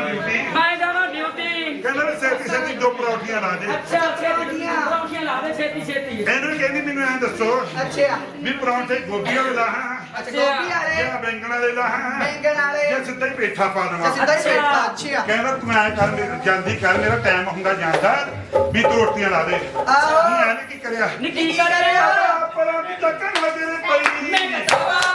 ਕਹਿੰਦਾ ਕਹਿੰਦਾ ਮੈਂ ਜਾਣਾ ਡਿਊਟੀ ਮੈਂ ਜਾਣਾ ਡਿਊਟੀ ਕਹਿੰਦਾ ਵੀ ਛੇਤੀ ਛੇਤੀ ਦੋ ਪਰੌਠੀਆਂ ਲਾ ਦੇ। ਅੱਛਾ ਛੇਤੀ ਪਰੌਂਠੀਆਂ। ਲਾ ਦੇ ਛੇਤੀ ਛੇਤੀ। ਇਹਨੂੰ ਕਹਿੰਦੀ ਮੈਨੂੰ ਐਂ ਦੱਸੋ ਅੱਛਾ। ਵੀ ਪਰੌਂਠੇ ਗੋਭੀ ਵਾਲੇ ਲਾਹਾਂ ਅੱਛਾ ਗੋਭੀ ਵਾਲੇ। ਜਾਂ ਬੈਂਗਣ ਵਾਲੇ ਲਾਹਾਂ ਬੈਂਗਣ ਵਾਲੇ। ਜਾਂ ਸਿੱਧਾ ਹੀ ਪੇਠਾ ਪਾ ਦੇਵਾਂ। ਸਿੱਧਾ ਹੀ ਬੈਠਾ ਅੱਛਾ। ਕਹਿੰਦਾ ਤੂੰ ਐਂ ਕਰ ਮੇਰੀ ਜਲਦੀ ਕਰ ਮੇਰਾ ਟਾਈਮ ਹੁੰਦਾ ਜਾਂਦਾ ਵੀ ਤੂੰ ਰੋਟੀਆਂ ਲਾ ਦੇ। ਆਹੋ। ਨਹੀਂ ਕੀ ਕਰਿਆ? ਨੀ ਕੀ ਕਰ ਰਿਹਾ ਪਰਾਂ ਚੱਕਣ ਲੱਗੇ ਨੇ ਪਈ। ਮੈਂ ਕਹਾਂ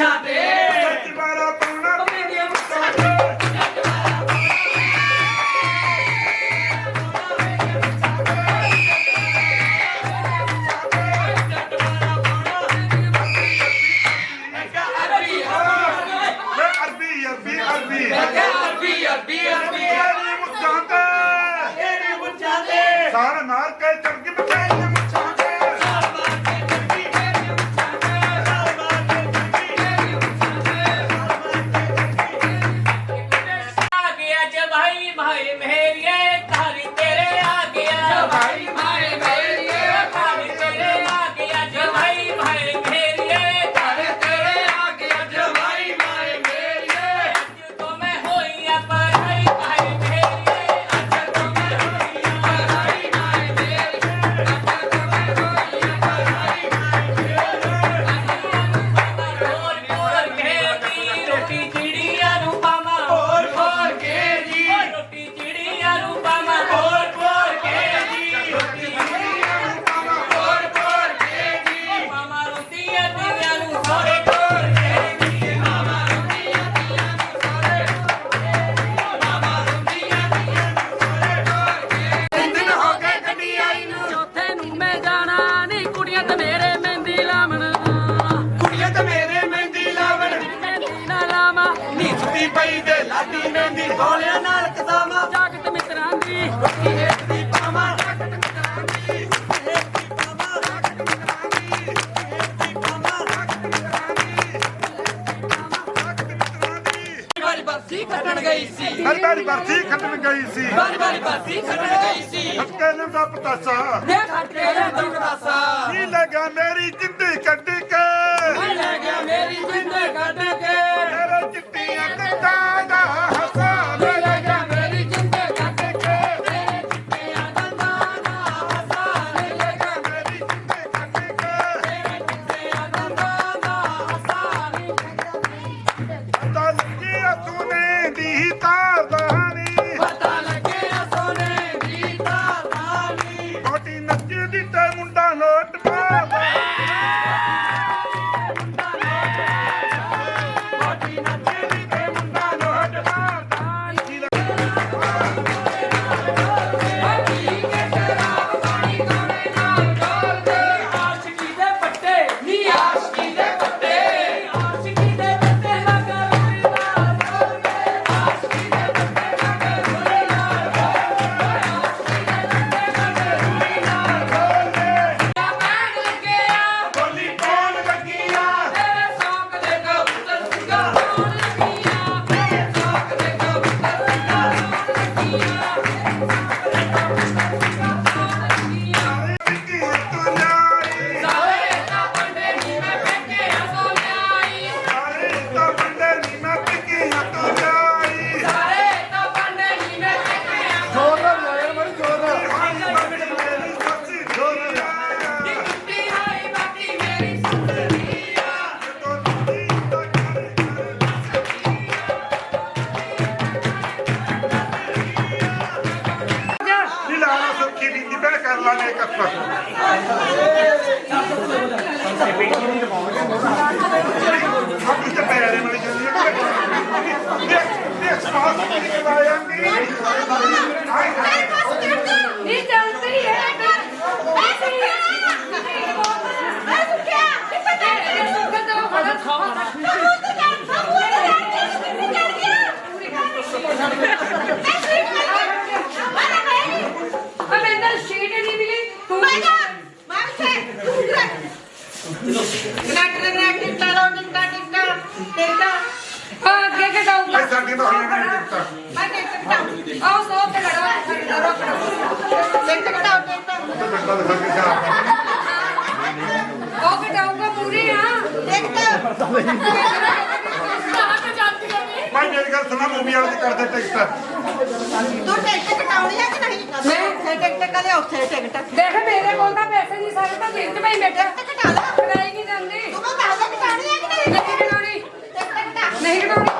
ਮੁੱਛਾਂ ਤੇ ਸੱਚ ਬਾਰਾ ਪਾਉਣਾ ਪੰਮੇ ਦੀਆਂ ਮੁੱਛਾਂ ਤੇ ਮੈਂ ਅਰਬੀ ਅਰਬੀ ਗੋਲਿਆਂ ਨਾਲ ਕਦਾਮਾ ਜਾਗਤ ਮਿੱਤਰਾਂ ਦੀ। ਦੀ ਪਾਵਾਂ। ਵਾਰੀ ਬਰਸੀ ਖੱਟਣ ਗਈ ਸੀ। ਹਰ ਵਾਰੀ ਬਰਸੀ ਖੱਟਣ ਗਈ ਸੀ। ਵਾਰੀ ਵਾਰੀ ਬਰਸੀ ਖੱਟਣ ਗਈ ਸੀ। ਹੱਕੇ ਨੇ ਦਾ ਪਤਾਸਾ। ਮੈਂ ਖੱਟੇ ਦਾ ਦੁਖਦਾਸਾ ਕੀ ਲੱਗਾ ਮੇਰੀ ਜਿੰਦੀ ਕੱਢ ਕੇ। ਮੈਂ ਲੈ ਗਿਆ ਮੇਰੀ ਜਿੰਦ ਕੱਢ ਕੇ। ਨੀ ਕੱਪਾ ਸਭ ਕੁਝ ਤੇ ਪੈਰੇ ਵਾਲੀ ਜਲਦੀ ਦੇਖ ਦੇਖ ਸਪਾਸ ਨਹੀਂ ਕਰਾਇਆ ਨਹੀਂ ਨਹੀਂ ਚੱਲਦੀ ਹੈ ਐਸੀ ਮੈਂ ਸੁੱਕਿਆ ਕਿੱਥੇ ਜਾ ਕੇ ਸੁੱਕਾ ਤਾਂ ਖੜਾ ਖਾ ਤੂੰ ਤੇ ਕਰ ਤੂੰ ਤੇ ਕਰ ਤੂੰ ਕਰ ਗਿਆ ਮੈਂ ਅੰਦਰ ਸ਼ੀਟ ਨਹੀਂ ਮਿਲੀ ਤੂੰ ਮੈਂ ਜਾ ਮੈਂ ਸੇ ਤੂੰ ਕਰ ਨੱਟ ਨੱਟ ਟਿੱਟਾ ਰੋ ਟਿੱਟਾ ਟਿੱਟਾ ਟਿੱਟਾ ਆ ਅੱਗੇ ਸਾਡੀ ਤਾਂ ਹੋਈ ਨਹੀਂ ਦਿੱਤਾ ਮੈਂ ਟਿੱਟਾ ਆਓ ਸੋ ਤੇ। ਲੜੋ ਰੋ ਟਿੱਟਾ ਘਟਾਓ ਟਿੱਟਾ ਤੇ ਬੰਦਾ ਦਿਖਾ ਕੇ ਜਾ ਉਹ ਘਟਾਊਗਾ ਪੂਰੀ ਆ ਕਹਾਂ ਤੇ ਭਾਈ ਮੇਰੀ ਗੱਲ ਸੁਣਾ ਮੂਵੀ ਵਾਲੇ ਦੀ ਕਰਦੇ ਟਿਕਟ। ਤੂੰ ਟਿਕਟ ਕਟਾਉਣੀ ਹੈ ਕਿ ਨਹੀਂ ਮੈਂ ਟਿਕਟ ਕਦੇ ਉੱਥੇ ਟਿਕਟ ਦੇਖ ਮੇਰੇ ਕੋਲ ਤਾਂ ਪੈਸੇ ਨਹੀਂ ਸਾਰੇ ਤਾਂ ਦਿਨ ਚ ਪਈ ਬੈਠਾ। ਕਟਾ ਲਾ ਕਰਾਈ ਨਹੀਂ ਜਾਂਦੀ ਤੂੰ ਮੈਂ ਦੱਸਦਾ ਕਟਾਉਣੀ ਹੈ ਕਿ ਨਹੀਂ? ਨਹੀਂ ਕਟਾਉਣੀ ਟਿਕਟ ਕਟਾ ਨਹੀਂ ਕਟਾਉਣੀ।